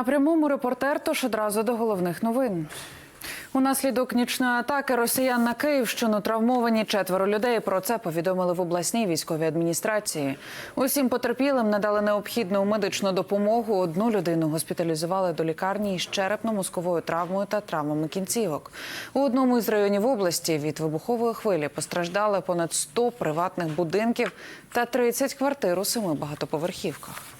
На прямому репортер тож одразу до головних новин. Унаслідок нічної атаки росіян на Київщину травмовані четверо людей. Про це повідомили в обласній військовій адміністрації. Усім потерпілим надали необхідну медичну допомогу. Одну людину госпіталізували до лікарні із черепно-мозковою травмою та травмами кінцівок. У одному із районів області від вибухової хвилі постраждали понад 100 приватних будинків та 30 квартир у семи багатоповерхівках.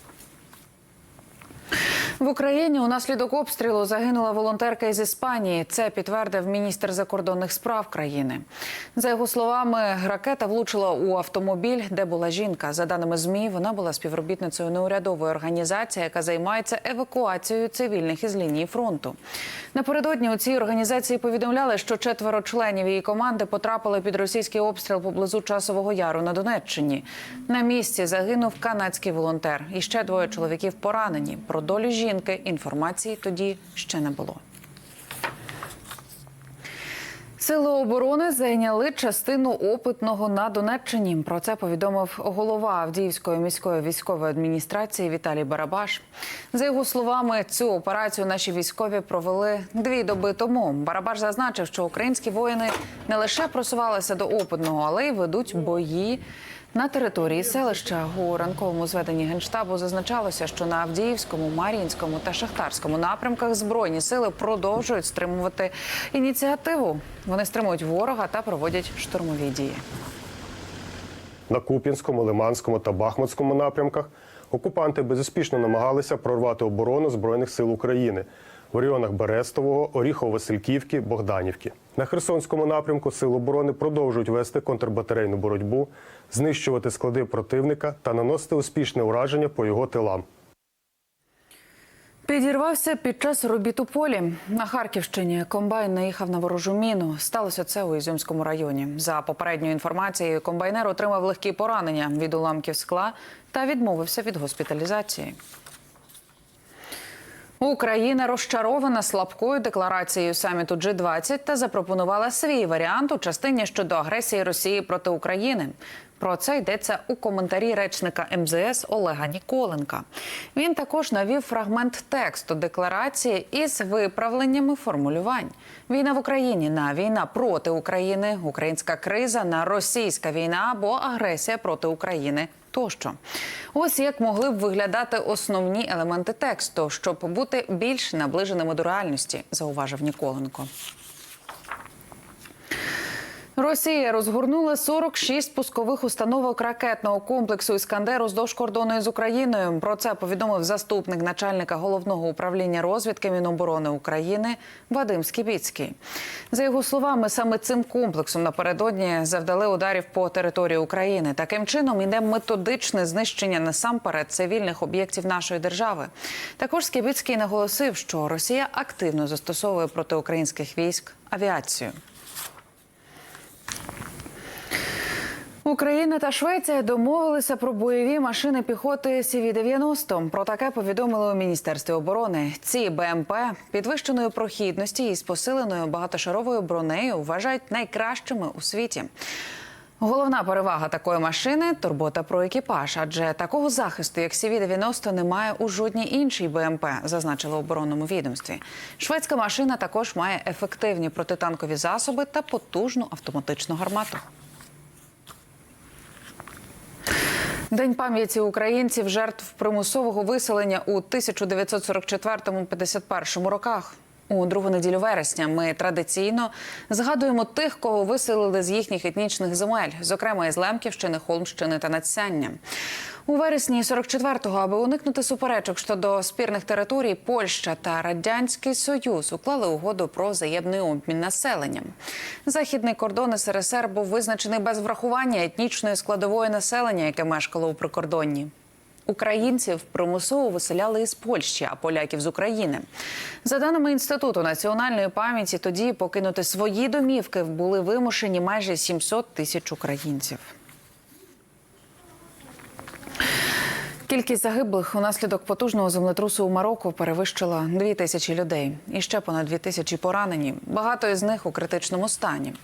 В Україні унаслідок обстрілу загинула волонтерка із Іспанії. Це підтвердив міністр закордонних справ країни. За його словами, ракета влучила у автомобіль, де була жінка. За даними змі, вона була співробітницею неурядової організації, яка займається евакуацією цивільних із лінії фронту. Напередодні у цій організації повідомляли, що четверо членів її команди потрапили під російський обстріл поблизу часового яру на Донеччині. На місці загинув канадський волонтер. І ще двоє чоловіків поранені. Про долю жінки інформації тоді ще не було. Сили оборони зайняли частину опитного на Донеччині. Про це повідомив голова Авдіївської міської військової адміністрації Віталій Барабаш. За його словами, цю операцію наші військові провели дві доби тому. Барабаш зазначив, що українські воїни не лише просувалися до опитного, але й ведуть бої. На території селища у ранковому зведенні генштабу зазначалося, що на Авдіївському, Мар'їнському та Шахтарському напрямках збройні сили продовжують стримувати ініціативу. Вони стримують ворога та проводять штурмові дії. На Куп'янському, Лиманському та Бахмутському напрямках окупанти безуспішно намагалися прорвати оборону Збройних сил України в районах Берестового, Оріхово-Васильківки, Богданівки. На Херсонському напрямку Сил оборони продовжують вести контрбатарейну боротьбу, знищувати склади противника та наносити успішне ураження по його тилам. Підірвався під час робіт у полі на Харківщині. Комбайн наїхав на ворожу міну. Сталося це у Ізюмському районі. За попередньою інформацією, комбайнер отримав легкі поранення від уламків скла та відмовився від госпіталізації. Україна розчарована слабкою декларацією саміту G20 та запропонувала свій варіант у частині щодо агресії Росії проти України. Про це йдеться у коментарі речника МЗС Олега Ніколенка. Він також навів фрагмент тексту декларації із виправленнями формулювань. Війна в Україні на війна проти України, українська криза на російська війна або агресія проти України. Тощо, ось як могли б виглядати основні елементи тексту, щоб бути більш наближеними до реальності, зауважив Ніколенко. Росія розгорнула 46 пускових установок ракетного комплексу Іскандер уздовж кордону з Україною. Про це повідомив заступник начальника головного управління розвідки Міноборони України Вадим Скібіцький. За його словами, саме цим комплексом напередодні завдали ударів по території України. Таким чином іде методичне знищення насамперед цивільних об'єктів нашої держави. Також Скібіцький наголосив, що Росія активно застосовує проти українських військ авіацію. Україна та Швеція домовилися про бойові машини піхоти СІВІ-90. Про таке повідомили у міністерстві оборони. Ці БМП підвищеної прохідності і з посиленою багатошаровою бронею вважають найкращими у світі. Головна перевага такої машини турбота про екіпаж, адже такого захисту, як СІВІ-90, немає у жодній іншій БМП, зазначили в оборонному відомстві. Шведська машина також має ефективні протитанкові засоби та потужну автоматичну гармату. День пам'яті українців жертв примусового виселення у 1944-51 роках. У другу неділю вересня ми традиційно згадуємо тих, кого виселили з їхніх етнічних земель, зокрема із Лемківщини, Холмщини та Надсяння. У вересні 44-го, аби уникнути суперечок щодо спірних територій, Польща та Радянський Союз уклали угоду про взаємний обмін населенням. Західний кордон СРСР був визначений без врахування етнічної складової населення, яке мешкало у прикордонні. Українців примусово виселяли із Польщі, а поляків з України. За даними інституту національної пам'яті, тоді покинути свої домівки були вимушені майже 700 тисяч українців. Кількість загиблих унаслідок потужного землетрусу у Марокко перевищила дві тисячі людей. І ще понад дві тисячі поранені. Багато із них у критичному стані.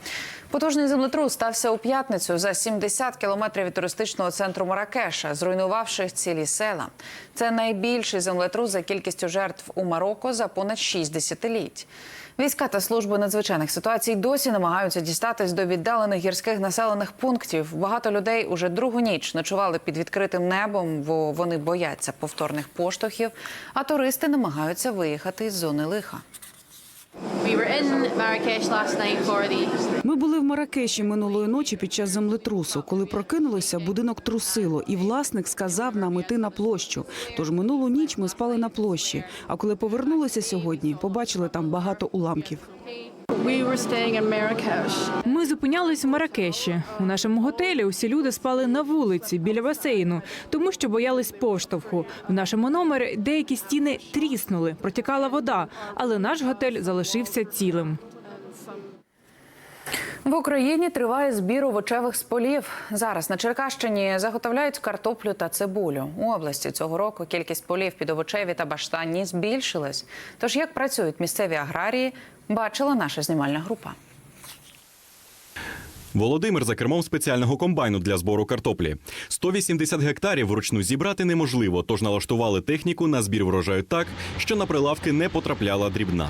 Потужний землетрус стався у п'ятницю за 70 кілометрів від туристичного центру Маракеша, зруйнувавши цілі села. Це найбільший землетрус за кількістю жертв у Марокко за понад шість десятиліть. Війська та служби надзвичайних ситуацій досі намагаються дістатись до віддалених гірських населених пунктів. Багато людей уже другу ніч ночували під відкритим небом, бо вони бояться повторних поштовхів. А туристи намагаються виїхати із зони лиха. Ми були в Маракеші минулої ночі під час землетрусу. Коли прокинулися, будинок трусило, і власник сказав нам іти на площу. Тож минулу ніч ми спали на площі. А коли повернулися сьогодні, побачили там багато уламків. We were staying in Marrakesh. Ми зупинялись в Маракеші. У нашому готелі усі люди спали на вулиці біля басейну, тому що боялись поштовху. В нашому номері деякі стіни тріснули, протікала вода, але наш готель залишився цілим. В Україні триває збір овочевих з полів. Зараз на Черкащині заготовляють картоплю та цибулю. У області цього року кількість полів під овочеві та баштанні збільшилась. Тож як працюють місцеві аграрії, бачила наша знімальна група. Володимир за кермом спеціального комбайну для збору картоплі. 180 гектарів вручну зібрати неможливо, тож налаштували техніку на збір врожаю так, що на прилавки не потрапляла дрібна.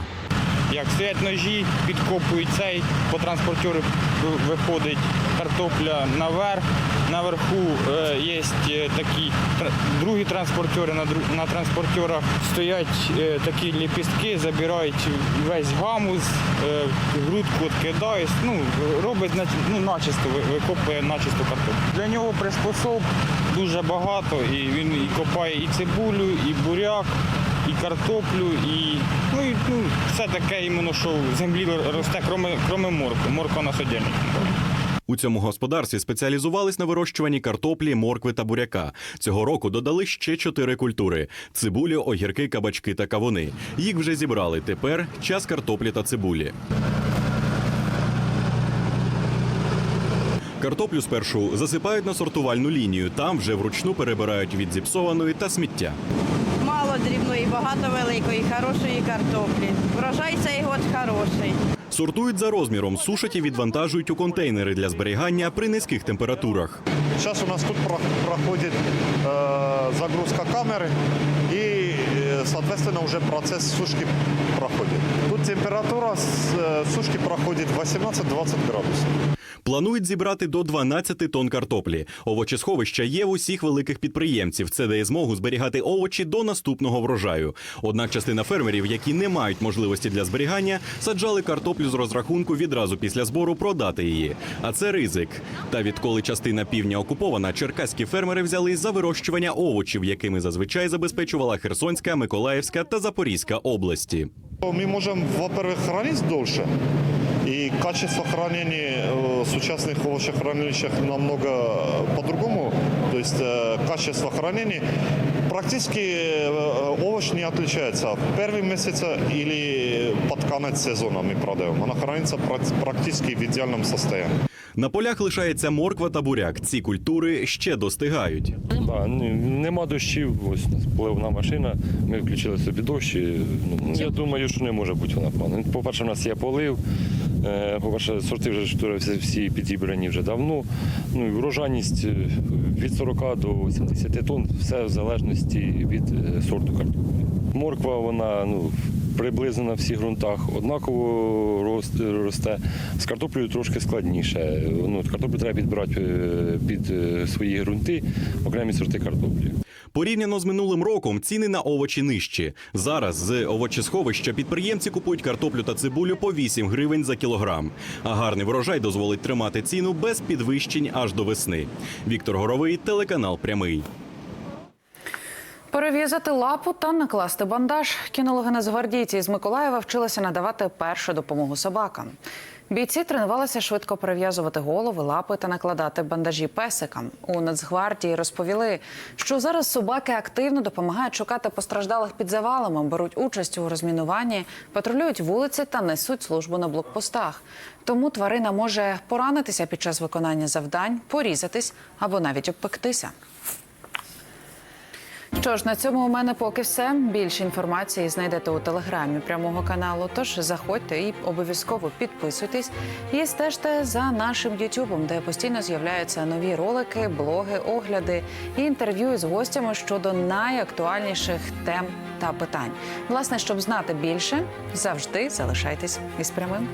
Як стоять ножі, підкопують цей, по транспортеру виходить картопля наверх. Наверху е, є такі тр- другі транспортери. На, транспортерах стоять е, такі ліпістки, забирають весь гамус, е, грудку відкидають. Ну, робить ну, начисто, викопує начисто картоплю. Для нього приспособ дуже багато, і він і копає і цибулю, і буряк і картоплю, і ну, і, ну все таке іменно, що в землі росте, кроме, кроме моркви. Морква на содільник. У цьому господарстві спеціалізувались на вирощуванні картоплі, моркви та буряка. Цього року додали ще чотири культури: цибулю, огірки, кабачки та кавуни. Їх вже зібрали. Тепер час картоплі та цибулі. Картоплю спершу засипають на сортувальну лінію. Там вже вручну перебирають від зіпсованої та сміття Мало дрібної, багато великої, хорошої картоплі. Врожай цей год хороший. Сортують за розміром, сушать і відвантажують у контейнери для зберігання при низьких температурах. Сейчас у нас тут про- проходит э, загрузка камеры и, э, соответственно, уже процесс сушки проходит. Тут температура с, э, сушки проходит 18-20 градусов. Планують зібрати до 12 тонн картоплі. Овочесховища є в усіх великих підприємців. Це дає змогу зберігати овочі до наступного врожаю. Однак частина фермерів, які не мають можливості для зберігання, саджали картоплю з розрахунку відразу після збору продати її. А це ризик. Та відколи частина півдня окупована, черкаські фермери взялись за вирощування овочів, якими зазвичай забезпечувала Херсонська, Миколаївська та Запорізька області. Мы можем, во-первых, хранить дольше. И качество хранения э, в сучасных овощехранилищах намного по-другому. То есть э, качество хранения практически э, овощ не отличается. В первый месяц или под конец сезона мы продаем. Она хранится прак- практически в идеальном состоянии. На полях лишається морква та буряк. Ці культури ще достигають. Да, нема дощів, ось поливна машина, ми включили собі дощ. і, Ну, я думаю, що не може бути вона погана. По-перше, у нас є полив. е, По-перше, сорти вже всі, всі підібрані вже давно. Ну і врожайність е, від 40 до 70 тонн, все в залежності від е, сорту картоплі. Морква, вона ну, приблизно на всіх ґрунтах однаково рос- росте. З картоплею трошки складніше. Ну, картоплю треба підбирати е, під е, свої ґрунти, окремі сорти картоплі. Порівняно з минулим роком ціни на овочі нижчі. Зараз з овочесховища підприємці купують картоплю та цибулю по 8 гривень за кілограм. А гарний врожай дозволить тримати ціну без підвищень аж до весни. Віктор Горовий, телеканал Прямий. Перев'язати лапу та накласти бандаж. Кінологи нацгвардійці з Миколаєва вчилися надавати першу допомогу собакам. Бійці тренувалися швидко перев'язувати голови, лапи та накладати бандажі песикам. У Нацгвардії розповіли, що зараз собаки активно допомагають шукати постраждалих під завалами, беруть участь у розмінуванні, патрулюють вулиці та несуть службу на блокпостах. Тому тварина може поранитися під час виконання завдань, порізатись або навіть обпектися. Що ж, на цьому у мене поки все. Більше інформації знайдете у телеграмі прямого каналу. Тож заходьте і обов'язково підписуйтесь і стежте за нашим Ютубом, де постійно з'являються нові ролики, блоги, огляди і інтерв'ю з гостями щодо найактуальніших тем та питань. Власне, щоб знати більше, завжди залишайтесь із прямим.